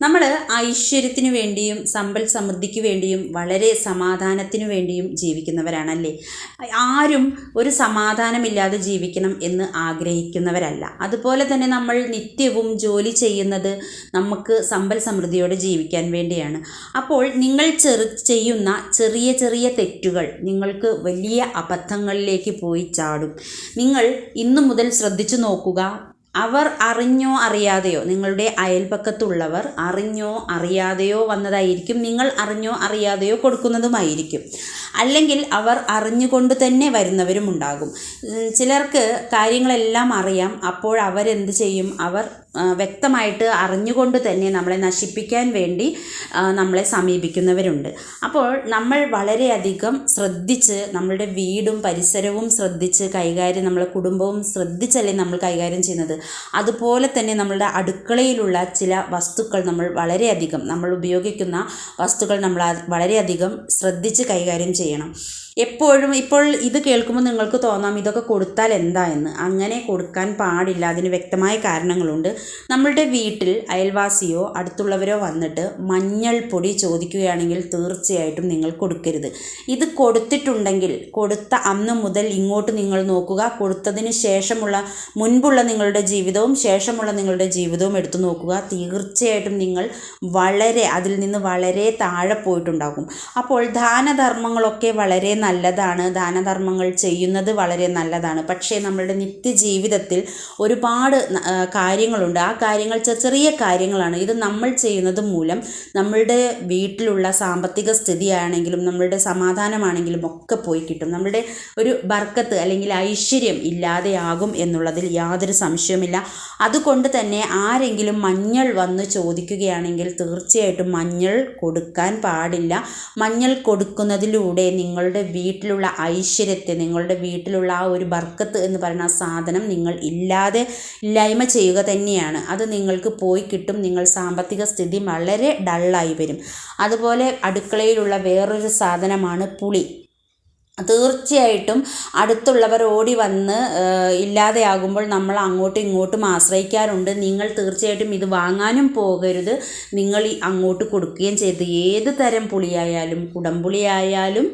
നമ്മൾ ഐശ്വര്യത്തിന് വേണ്ടിയും സമ്പൽ സമൃദ്ധിക്ക് വേണ്ടിയും വളരെ സമാധാനത്തിന് വേണ്ടിയും ജീവിക്കുന്നവരാണല്ലേ? ആരും ഒരു സമാധാനമില്ലാതെ ജീവിക്കണം എന്ന് ആഗ്രഹിക്കുന്നവരല്ല. അതുപോലെ തന്നെ നമ്മൾ നിത്യവും ജോലി ചെയ്യുന്നത് നമുക്ക് സമ്പൽ സമൃദ്ധിയോടെ ജീവിക്കാൻ വേണ്ടിയാണ്. അപ്പോൾ നിങ്ങൾ ചെറു ചെയ്യുന്ന ചെറിയ ചെറിയ തെറ്റുകൾ നിങ്ങൾക്ക് വലിയ അബദ്ധങ്ങളിലേക്ക് പോയി ചാടും. നിങ്ങൾ ഇന്നു മുതൽ ശ്രദ്ധിച്ചു നോക്കുക. അവർ അറിഞ്ഞോ അറിയാതെയോ നിങ്ങളുടെ അയൽപക്കത്തുള്ളവർ അറിഞ്ഞോ അറിയാതെയോ വന്നതായിരിക്കും നിങ്ങൾ അറിഞ്ഞോ അറിയാതെയോ കൊടുക്കുന്നതുമായിരിക്കും. അല്ലെങ്കിൽ അവർ അറിഞ്ഞുകൊണ്ട് തന്നെ വരുന്നവരും ഉണ്ടാകും ചിലർക്ക് കാര്യങ്ങളെല്ലാം അറിയാം അപ്പോൾ അവരെന്ത് ചെയ്യും? അവർ വ്യക്തമായിട്ട് അറിഞ്ഞുകൊണ്ട് തന്നെ നമ്മളെ നശിപ്പിക്കാൻ വേണ്ടി നമ്മളെ സമീപിക്കുന്നവരുണ്ട്. അപ്പോൾ നമ്മൾ വളരെയധികം ശ്രദ്ധിച്ച് നമ്മളുടെ വീടും പരിസരവും ശ്രദ്ധിച്ച് കൈകാര്യം നമ്മളെ കുടുംബവും ശ്രദ്ധിച്ചല്ലേ നമ്മൾ കൈകാര്യം ചെയ്യുന്നത്. അതുപോലെ തന്നെ നമ്മളുടെ അടുക്കളയിലുള്ള ചില വസ്തുക്കൾ നമ്മൾ വളരെയധികം നമ്മൾ ഉപയോഗിക്കുന്ന വസ്തുക്കൾ നമ്മൾ വളരെയധികം ശ്രദ്ധിച്ച് കൈകാര്യം ചെയ്യണം. എപ്പോഴും ഇപ്പോൾ ഇത് കേൾക്കുമ്പോൾ നിങ്ങൾക്ക് തോന്നാം ഇതൊക്കെ കൊടുത്താൽ എന്താ? എന്ന്. അങ്ങനെ കൊടുക്കാൻ പാടില്ല. അതിന് വ്യക്തമായ കാരണങ്ങളുണ്ട്. നമ്മളുടെ വീട്ടിൽ അയൽവാസിയോ അടുത്തുള്ളവരോ വന്നിട്ട് മഞ്ഞൾ പൊടി ചോദിക്കുകയാണെങ്കിൽ തീർച്ചയായിട്ടും നിങ്ങൾ കൊടുക്കരുത്. ഇത് കൊടുത്തിട്ടുണ്ടെങ്കിൽ കൊടുത്ത അന്ന് മുതൽ ഇങ്ങോട്ട് നിങ്ങൾ നോക്കുക. കൊടുത്തതിന് ശേഷമുള്ള മുൻപുള്ള നിങ്ങളുടെ ജീവിതവും ശേഷമുള്ള നിങ്ങളുടെ ജീവിതവും എടുത്തു നോക്കുക. തീർച്ചയായിട്ടും നിങ്ങൾ വളരെ അതിൽ നിന്ന് വളരെ താഴെ പോയിട്ടുണ്ടാകും. അപ്പോൾ ദാനധർമ്മങ്ങളൊക്കെ വളരെ നല്ലതാണ് ദാനധർമ്മങ്ങൾ ചെയ്യുന്നത് വളരെ നല്ലതാണ്. പക്ഷേ നമ്മളുടെ നിത്യജീവിതത്തിൽ ഒരുപാട് കാര്യങ്ങളുണ്ട്. ആ കാര്യങ്ങൾ ചെറിയ കാര്യങ്ങളാണ്. ഇത് നമ്മൾ ചെയ്യുന്നത് മൂലം നമ്മളുടെ വീട്ടിലുള്ള സാമ്പത്തിക സ്ഥിതിയാണെങ്കിലും നമ്മളുടെ സമാധാനമാണെങ്കിലും ഒക്കെ പോയി കിട്ടും. നമ്മുടെ ഒരു ബർക്കത്ത് അല്ലെങ്കിൽ ഐശ്വര്യം ഇല്ലാതെയാകും എന്നുള്ളതിൽ യാതൊരു സംശയവുമില്ല. അതുകൊണ്ട് തന്നെ ആരെങ്കിലും മഞ്ഞൾ വന്ന് ചോദിക്കുകയാണെങ്കിൽ തീർച്ചയായിട്ടും മഞ്ഞൾ കൊടുക്കാൻ പാടില്ല. മഞ്ഞൾ കൊടുക്കുന്നതിലൂടെ നിങ്ങളുടെ വീട്ടിലുള്ള ഐശ്വര്യത്തെ നിങ്ങളുടെ വീട്ടിലുള്ള ആ ഒരു ബർക്കത്ത് എന്ന് പറയുന്ന ആ സാധനം നിങ്ങൾ ഇല്ലാതെ ഇല്ലായ്മ ചെയ്യുക തന്നെയാണ്. അത് നിങ്ങൾക്ക് പോയി കിട്ടും നിങ്ങൾ സാമ്പത്തിക സ്ഥിതി വളരെ ഡള്ളായി വരും. അതുപോലെ അടുക്കളയിലുള്ള വേറൊരു സാധനമാണ് പുളി. തീർച്ചയായിട്ടും അടുത്തുള്ളവർ ഓടി വന്ന് ഇല്ലാതെയാകുമ്പോൾ നമ്മൾ അങ്ങോട്ടും ഇങ്ങോട്ടും ആശ്രയിക്കാറുണ്ട്. നിങ്ങൾ തീർച്ചയായിട്ടും ഇത് വാങ്ങാനും പോകരുത്. നിങ്ങൾ അങ്ങോട്ട് കൊടുക്കുകയും ചെയ്ത്. ഏത് തരം പുളിയായാലും കുടംപുളിയായാലും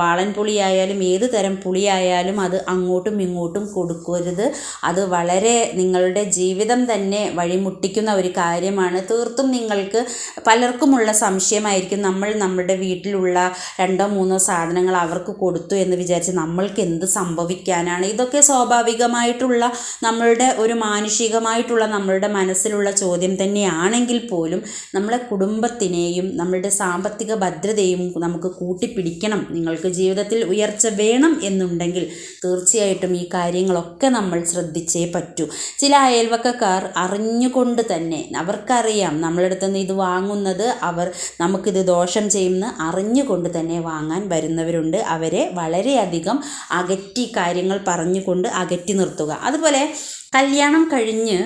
വാളൻപുളിയായാലും വാളൻ പുളിയായാലും ഏത് തരം പുളിയായാലും അത് അങ്ങോട്ടും ഇങ്ങോട്ടും കൊടുക്കരുത്. അത് വളരെ നിങ്ങളുടെ ജീവിതം തന്നെ വഴിമുട്ടിക്കുന്ന ഒരു കാര്യമാണ്. തീർത്തും നിങ്ങൾക്ക് പലർക്കുമുള്ള സംശയമായിരിക്കും. നമ്മൾ നമ്മുടെ വീട്ടിലുള്ള രണ്ടോ മൂന്നോ സാധനങ്ങൾ അവർക്ക് കൊടുത്തു എന്ന് വിചാരിച്ച് നമ്മൾക്ക് എന്ത് സംഭവിക്കാനാണ്? ഇതൊക്കെ സ്വാഭാവികമായിട്ടുള്ള നമ്മളുടെ ഒരു മാനുഷികമായിട്ടുള്ള നമ്മളുടെ മനസ്സിലുള്ള ചോദ്യം തന്നെയാണെങ്കിൽ പോലും നമ്മളെ കുടുംബത്തിനെയും നമ്മളുടെ സാമ്പത്തിക ഭദ്രതയും നമുക്ക് കൂട്ടിപ്പിടിക്കണം. നിങ്ങൾക്ക് ജീവിതത്തിൽ ഉയർച്ച വേണം എന്നുണ്ടെങ്കിൽ തീർച്ചയായിട്ടും ഈ കാര്യങ്ങളൊക്കെ നമ്മൾ ശ്രദ്ധിച്ചേ പറ്റൂ. ചില അയൽവക്കക്കാർ അറിഞ്ഞുകൊണ്ട് തന്നെ അവർക്കറിയാം നമ്മളടുത്ത് നിന്ന് ഇത് വാങ്ങുന്നത് അവർ നമുക്കിത് ദോഷം ചെയ്യുമെന്ന് അറിഞ്ഞുകൊണ്ട് തന്നെ വാങ്ങാൻ വരുന്നവരുണ്ട്. അവരെ വളരെയധികം അകറ്റി കാര്യങ്ങൾ പറഞ്ഞുകൊണ്ട് അകറ്റി നിർത്തുക. അതുപോലെ കല്യാണം കഴിഞ്ഞ്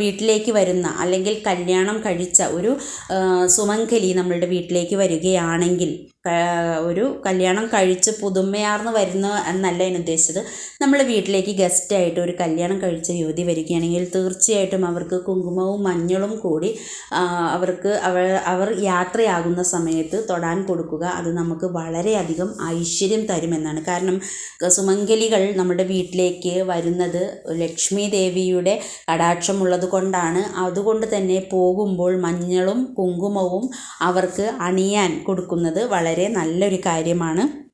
വീട്ടിലേക്ക് വരുന്ന അല്ലെങ്കിൽ കല്യാണം കഴിച്ച ഒരു സുമംഗലി നമ്മളുടെ വീട്ടിലേക്ക് വരികയാണെങ്കിൽ ഒരു കല്യാണം കഴിച്ച് പുതുമയാർന്ന് വരുന്ന എന്നല്ല ഞാൻ ഉദ്ദേശിച്ചത്. നമ്മൾ വീട്ടിലേക്ക് ഗസ്റ്റായിട്ട് ഒരു കല്യാണം കഴിച്ച യുവതി വരികയാണെങ്കിൽ തീർച്ചയായിട്ടും അവർക്ക് കുങ്കുമവും മഞ്ഞളും കൂടി അവർക്ക് അവർ അവർ യാത്രയാകുന്ന സമയത്ത് തൊടാൻ കൊടുക്കുക. അത് നമുക്ക് വളരെയധികം ഐശ്വര്യം തരുമെന്നാണ്. കാരണം സുമംഗലികൾ നമ്മുടെ വീട്ടിലേക്ക് വരുന്നത് ലക്ഷ്മി ദേവിയുടെ കടാക്ഷമുള്ളത് കൊണ്ടാണ്. അതുകൊണ്ട് തന്നെ പോകുമ്പോൾ മഞ്ഞളും കുങ്കുമവും അവർക്ക് അണിയാൻ കൊടുക്കുന്നത് വളരെ നല്ലൊരു കാര്യമാണ്.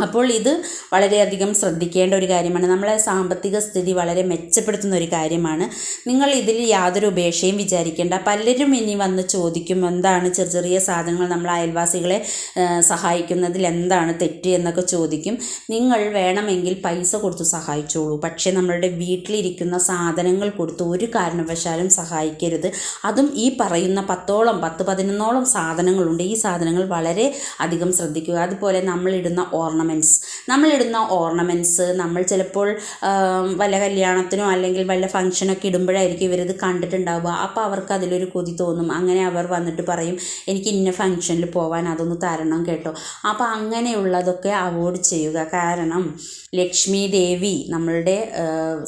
അപ്പോൾ ഇത് വളരെയധികം ശ്രദ്ധിക്കേണ്ട ഒരു കാര്യമാണ്. നമ്മളെ സാമ്പത്തിക സ്ഥിതി വളരെ മെച്ചപ്പെടുത്തുന്ന ഒരു കാര്യമാണ്. നിങ്ങൾ ഇതിൽ യാതൊരു ഉപേക്ഷയും വിചാരിക്കേണ്ട. പലരും ഇനി വന്ന് ചോദിക്കും എന്താണ് ചെറിയ ചെറിയ സാധനങ്ങൾ നമ്മൾ അയൽവാസികളെ സഹായിക്കുന്നതിൽ എന്താണ് തെറ്റ്? എന്നൊക്കെ ചോദിക്കും. നിങ്ങൾ വേണമെങ്കിൽ പൈസ കൊടുത്ത് സഹായിച്ചോളൂ. പക്ഷേ നമ്മളുടെ വീട്ടിലിരിക്കുന്ന സാധനങ്ങൾ കൊടുത്ത് ഒരു കാരണവശാലും സഹായിക്കരുത്. അതും ഈ പറയുന്ന പത്തോളം പത്ത് പതിനൊന്നോളം സാധനങ്ങളുണ്ട്. ഈ സാധനങ്ങൾ വളരെ അധികം ശ്രദ്ധിക്കുക. അതുപോലെ നമ്മളിടുന്ന ഓർണമെന്റ്സ് ഓർണമെന്റ്സ് നമ്മളിടുന്ന ഓർണമെന്റ്സ് നമ്മൾ ചിലപ്പോൾ വല്ല കല്യാണത്തിനോ അല്ലെങ്കിൽ വല്ല ഫംഗ്ഷനൊക്കെ ഇടുമ്പോഴായിരിക്കും ഇവരിത് കണ്ടിട്ടുണ്ടാവുക. അപ്പോൾ അവർക്ക് അതിലൊരു കൊതി തോന്നും. അങ്ങനെ അവർ വന്നിട്ട് പറയും എനിക്ക് ഇന്ന ഫംഗ്ഷനിൽ പോകാൻ അതൊന്ന് തരണം കേട്ടോ. അപ്പോൾ അങ്ങനെയുള്ളതൊക്കെ അവോയ്ഡ് ചെയ്യുക. കാരണം ലക്ഷ്മി ദേവി നമ്മളുടെ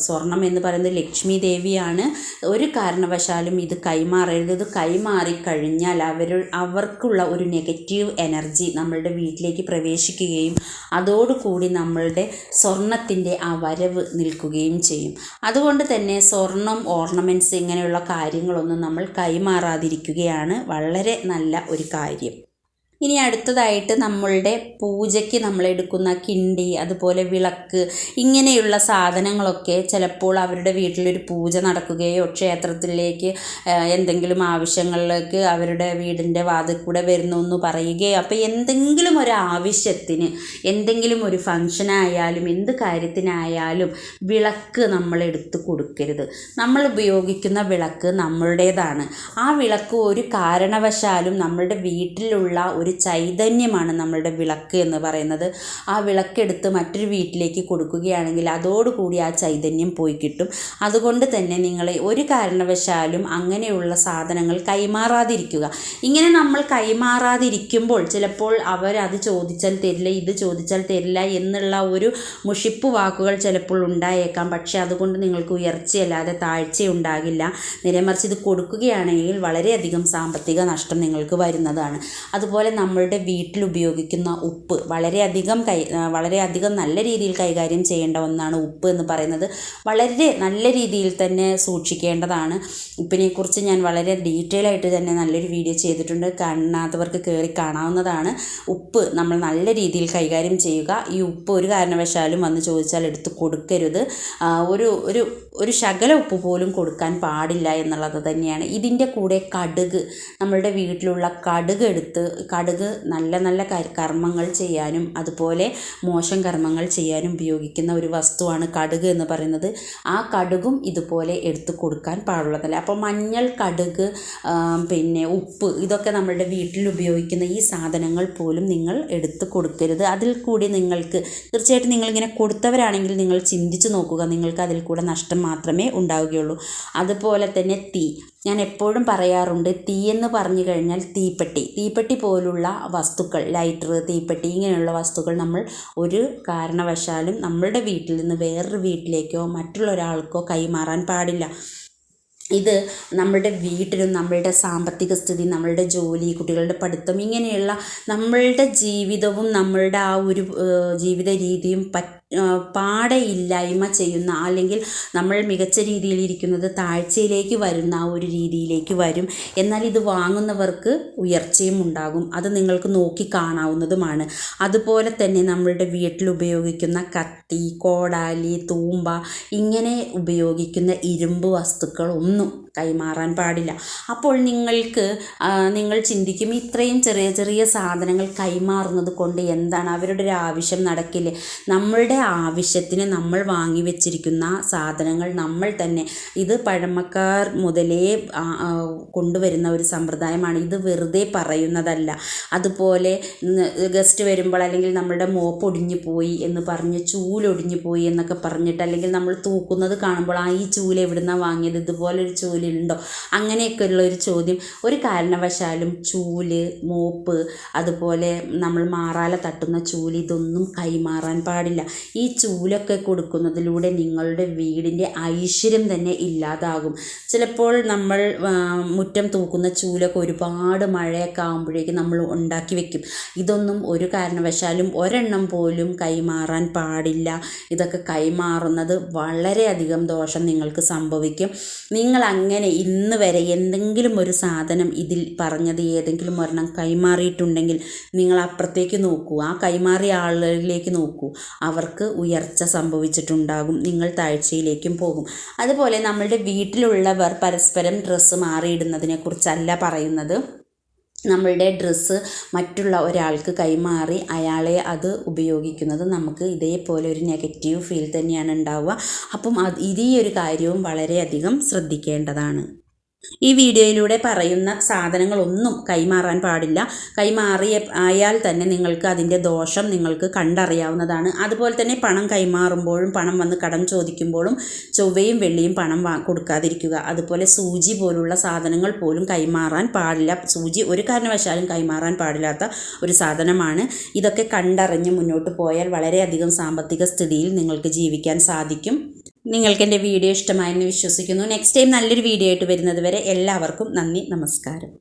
സ്വർണം എന്ന് പറയുന്നത് ലക്ഷ്മി ദേവിയാണ്. ഒരു കാരണവശാലും ഇത് കൈമാറരുത്. ഇത് കൈമാറിക്കഴിഞ്ഞാൽ അവർ അവർക്കുള്ള ഒരു നെഗറ്റീവ് എനർജി നമ്മളുടെ വീട്ടിലേക്ക് പ്രവേശിക്കുകയും അതോടുകൂടി നമ്മളുടെ സ്വർണത്തിന്റെ ആ വരവ് നിൽക്കുകയും ചെയ്യും. അതുകൊണ്ട് തന്നെ സ്വർണം ഓർണമെന്റ്സ് ഇങ്ങനെയുള്ള കാര്യങ്ങളൊന്നും നമ്മൾ കൈമാറാതിരിക്കുകയാണ് വളരെ നല്ല ഒരു കാര്യം. ഇനി അടുത്തതായിട്ട് നമ്മളുടെ പൂജയ്ക്ക് നമ്മൾ എടുക്കുന്ന കിണ്ടി അതുപോലെ വിളക്ക് ഇങ്ങനെയുള്ള സാധനങ്ങളൊക്കെ ചിലപ്പോൾ അവരുടെ വീട്ടിലൊരു പൂജ നടക്കുകയോ ക്ഷേത്രത്തിലേക്ക് എന്തെങ്കിലും ആവശ്യങ്ങളിലേക്ക് അവരുടെ വീടിന്റെ വാതിൽ കൂടെ വരുന്നു എന്ന് പറയുകയോ അപ്പോൾ എന്തെങ്കിലും ഒരു ആവശ്യത്തിന് എന്തെങ്കിലും ഒരു ഫംഗ്ഷനായാലും എന്ത് കാര്യത്തിനായാലും വിളക്ക് നമ്മൾ എടുത്ത് കൊടുക്കരുത്. നമ്മൾ ഉപയോഗിക്കുന്ന വിളക്ക് നമ്മളുടേതാണ്. ആ വിളക്ക് ഒരു കാരണവശാലും നമ്മളുടെ വീട്ടിലുള്ള ഒരു ചൈതന്യമാണ് നമ്മളുടെ വിളക്ക് എന്ന് പറയുന്നത്. ആ വിളക്കെടുത്ത് മറ്റൊരു വീട്ടിലേക്ക് കൊടുക്കുകയാണെങ്കിൽ അതോടുകൂടി ആ ചൈതന്യം പോയി കിട്ടും. അതുകൊണ്ട് തന്നെ നിങ്ങൾ ഒരു കാരണവശാലും അങ്ങനെയുള്ള സാധനങ്ങൾ കൈമാറാതിരിക്കുക. ഇങ്ങനെ നമ്മൾ കൈമാറാതിരിക്കുമ്പോൾ ചിലപ്പോൾ അവർ അത് ചോദിച്ചാൽ തരില്ല ഇത് ചോദിച്ചാൽ തരില്ല എന്നുള്ള ഒരു മുഷിപ്പ് വാക്കുകൾ ചിലപ്പോൾ ഉണ്ടായേക്കാം. പക്ഷേ അതുകൊണ്ട് നിങ്ങൾക്ക് ഉയർച്ചയല്ലാതെ താഴ്ച താഴ്ചയുണ്ടാകില്ല നേരെമറിച്ച് ഇത് കൊടുക്കുകയാണെങ്കിൽ വളരെയധികം സാമ്പത്തിക നഷ്ടം നിങ്ങൾക്ക് വരുന്നതാണ്. അതുപോലെ നമ്മളുടെ വീട്ടിൽ ഉപയോഗിക്കുന്ന ഉപ്പ് വളരെയധികം കൈ വളരെയധികം നല്ല രീതിയിൽ കൈകാര്യം ചെയ്യേണ്ട ഒന്നാണ് ഉപ്പ് എന്ന് പറയുന്നത്. വളരെ നല്ല രീതിയിൽ തന്നെ സൂക്ഷിക്കേണ്ടതാണ്. ഉപ്പിനെക്കുറിച്ച് ഞാൻ വളരെ ഡീറ്റെയിൽ ആയിട്ട് തന്നെ നല്ലൊരു വീഡിയോ ചെയ്തിട്ടുണ്ട്. കാണാത്തവർക്ക് കയറി കാണാവുന്നതാണ്. ഉപ്പ് നമ്മൾ നല്ല രീതിയിൽ കൈകാര്യം ചെയ്യുക. ഈ ഉപ്പ് ഒരു കാരണവശാലും വന്ന് ചോദിച്ചാൽ എടുത്ത് കൊടുക്കരുത്. ഒരു ഒരു ഒരു ശകല ഉപ്പ് പോലും കൊടുക്കാൻ പാടില്ല എന്നുള്ളത് തന്നെയാണ്. ഇതിന്റെ കൂടെ കടുക് നമ്മളുടെ വീട്ടിലുള്ള കടുക് എടുത്ത് കടുക് നല്ല നല്ല കർമ്മങ്ങൾ ചെയ്യാനും അതുപോലെ മോശം കർമ്മങ്ങൾ ചെയ്യാനും ഉപയോഗിക്കുന്ന ഒരു വസ്തുവാണ് കടുക് എന്ന് പറയുന്നത്. ആ കടുകും ഇതുപോലെ എടുത്തു കൊടുക്കാൻ പാടുള്ളതല്ല? അപ്പോൾ മഞ്ഞൾ കടുക് പിന്നെ ഉപ്പ് ഇതൊക്കെ നമ്മളുടെ വീട്ടിൽ ഉപയോഗിക്കുന്ന ഈ സാധനങ്ങൾ പോലും നിങ്ങൾ എടുത്ത് കൊടുക്കരുത്. അതിൽ കൂടി നിങ്ങൾക്ക് തീർച്ചയായിട്ടും നിങ്ങളിങ്ങനെ കൊടുത്തവരാണെങ്കിൽ നിങ്ങൾ ചിന്തിച്ച് നോക്കുക. നിങ്ങൾക്ക് അതിൽ കൂടെ നഷ്ടം മാത്രമേ ഉണ്ടാവുകയുള്ളൂ. അതുപോലെ തന്നെ തീ. ഞാൻ എപ്പോഴും പറയാറുണ്ട് തീ എന്ന് പറഞ്ഞു കഴിഞ്ഞാൽ തീപ്പെട്ടി. തീപ്പെട്ടി പോലുള്ള വസ്തുക്കൾ ലൈറ്റർ തീപ്പെട്ടി ഇങ്ങനെയുള്ള വസ്തുക്കൾ നമ്മൾ ഒരു കാരണവശാലും നമ്മളുടെ വീട്ടിൽ നിന്ന് വേറൊരു വീട്ടിലേക്കോ മറ്റുള്ള ഒരാൾക്കോ കൈമാറാൻ പാടില്ല. ഇത് നമ്മളുടെ വീട്ടിലും നമ്മളുടെ സാമ്പത്തിക സ്ഥിതി നമ്മളുടെ ജോലി കുട്ടികളുടെ പഠിത്തം ഇങ്ങനെയുള്ള നമ്മളുടെ ജീവിതവും നമ്മളുടെ ആ ഒരു ജീവിത രീതിയും പറ്റ ഏഹ്, പാടെ ഇല്ലായ്മ ചെയ്യുന്ന അല്ലെങ്കിൽ നമ്മൾ മികച്ച രീതിയിൽ ഇരിക്കുന്നത് താഴ്ചയിലേക്ക് വരുന്ന ആ ഒരു രീതിയിലേക്ക് വരും. എന്നാൽ ഇത് വാങ്ങുന്നവർക്ക് ഉയർച്ചയും ഉണ്ടാകും. അത് നിങ്ങൾക്ക് നോക്കി കാണാവുന്നതുമാണ്. അതുപോലെ തന്നെ നമ്മളുടെ വീട്ടിൽ ഉപയോഗിക്കുന്ന കത്തി കോടാലി തൂമ്പ ഇങ്ങനെ ഉപയോഗിക്കുന്ന ഇരുമ്പ് വസ്തുക്കളൊന്നും കൈമാറാൻ പാടില്ല. അപ്പോൾ നിങ്ങൾക്ക് നിങ്ങൾ ചിന്തിക്കും ഇത്രയും ചെറിയ ചെറിയ സാധനങ്ങൾ കൈമാറുന്നത് കൊണ്ട് എന്താണ് അവരുടെ ഒരു ആവശ്യം നടക്കില്ലേ? നമ്മളുടെ ആവശ്യത്തിന് നമ്മൾ വാങ്ങി വെച്ചിരിക്കുന്ന സാധനങ്ങൾ നമ്മൾ തന്നെ. ഇത് പഴമക്കാർ മുതലേ കൊണ്ടുവരുന്ന ഒരു സമ്പ്രദായമാണ്. ഇത് വെറുതെ പറയുന്നതല്ല. അതുപോലെ ഗസ്റ്റ് വരുമ്പോൾ അല്ലെങ്കിൽ നമ്മളുടെ മോപ്പ് ഒടിഞ്ഞു പോയി എന്ന് പറഞ്ഞ് ചൂലൊടിഞ്ഞു പോയി എന്നൊക്കെ പറഞ്ഞിട്ട് അല്ലെങ്കിൽ നമ്മൾ തൂക്കുന്നത് കാണുമ്പോൾ ആ ഈ ചൂൽ എവിടുന്നാണ് വാങ്ങിയത്? ഇതുപോലൊരു ചൂലുണ്ടോ? അങ്ങനെയൊക്കെയുള്ള ഒരു ചോദ്യം. ഒരു കാരണവശാലും ചൂൽ മോപ്പ് അതുപോലെ നമ്മൾ മാറാല തട്ടുന്ന ചൂൽ ഇതൊന്നും കൈമാറാൻ പാടില്ല. ഈ ചൂലൊക്കെ കൊടുക്കുന്നതിലൂടെ നിങ്ങളുടെ വീടിന്റെ ഐശ്വര്യം തന്നെ ഇല്ലാതാകും. ചിലപ്പോൾ നമ്മൾ മുറ്റം തൂക്കുന്ന ചൂലൊക്കെ ഒരുപാട് മഴയൊക്കെ ആകുമ്പോഴേക്കും നമ്മൾ ഉണ്ടാക്കി വെക്കും. ഇതൊന്നും ഒരു കാരണവശാലും ഒരെണ്ണം പോലും കൈമാറാൻ പാടില്ല. ഇതൊക്കെ കൈമാറുന്നത് വളരെയധികം ദോഷം നിങ്ങൾക്ക് സംഭവിക്കും. നിങ്ങൾ അങ്ങനെ ഇന്ന് വരെ എന്തെങ്കിലും ഒരു സാധനം ഇതിൽ പറഞ്ഞത് ഏതെങ്കിലും ഒരെണ്ണം കൈമാറിയിട്ടുണ്ടെങ്കിൽ നിങ്ങൾ അപ്പുറത്തേക്ക് നോക്കൂ. ആ കൈമാറിയ ആളുകളിലേക്ക് നോക്കൂ. അവർക്ക് ഉയർച്ച സംഭവിച്ചിട്ടുണ്ടാകും. നിങ്ങൾ താഴ്ചയിലേക്കും പോകും. അതുപോലെ നമ്മളുടെ വീട്ടിലുള്ളവർ പരസ്പരം ഡ്രസ്സ് മാറിയിടുന്നതിനെ കുറിച്ചല്ല പറയുന്നത്. നമ്മളുടെ ഡ്രസ്സ് മറ്റുള്ള ഒരാൾക്ക് കൈമാറി അയാളെ അത് ഉപയോഗിക്കുന്നത് നമുക്ക് ഇതേപോലെ ഒരു നെഗറ്റീവ് ഫീൽ തന്നെയാണ് ഉണ്ടാവുക. അപ്പം അത് ഈ ഒരു കാര്യവും വളരെയധികം ശ്രദ്ധിക്കേണ്ടതാണ്. ഈ വീഡിയോയിലൂടെ പറയുന്ന സാധനങ്ങളൊന്നും കൈമാറാൻ പാടില്ല. കൈമാറിയ ആയാൽ തന്നെ നിങ്ങൾക്ക് അതിന്റെ ദോഷം നിങ്ങൾക്ക് കണ്ടറിയാവുന്നതാണ്. അതുപോലെ തന്നെ പണം കൈമാറുമ്പോഴും പണം വന്ന് കടം ചോദിക്കുമ്പോഴും ചൊവ്വയും വെള്ളിയും പണം കൊടുക്കാതിരിക്കുക. അതുപോലെ സൂചി പോലുള്ള സാധനങ്ങൾ പോലും കൈമാറാൻ പാടില്ല. സൂചി ഒരു കാരണവശാലും കൈമാറാൻ പാടില്ലാത്ത ഒരു സാധനമാണ്. ഇതൊക്കെ കണ്ടറിഞ്ഞ് മുന്നോട്ട് പോയാൽ വളരെയധികം സാമ്പത്തിക സ്ഥിതിയിൽ നിങ്ങൾക്ക് ജീവിക്കാൻ സാധിക്കും. നിങ്ങൾക്ക് എന്റെ വീഡിയോ ഇഷ്ടമായെന്ന് വിശ്വസിക്കുന്നു. നെക്സ്റ്റ് ടൈം നല്ലൊരു വീഡിയോ ആയിട്ട് വരുന്നത് വരെ എല്ലാവർക്കും നന്ദി നമസ്കാരം.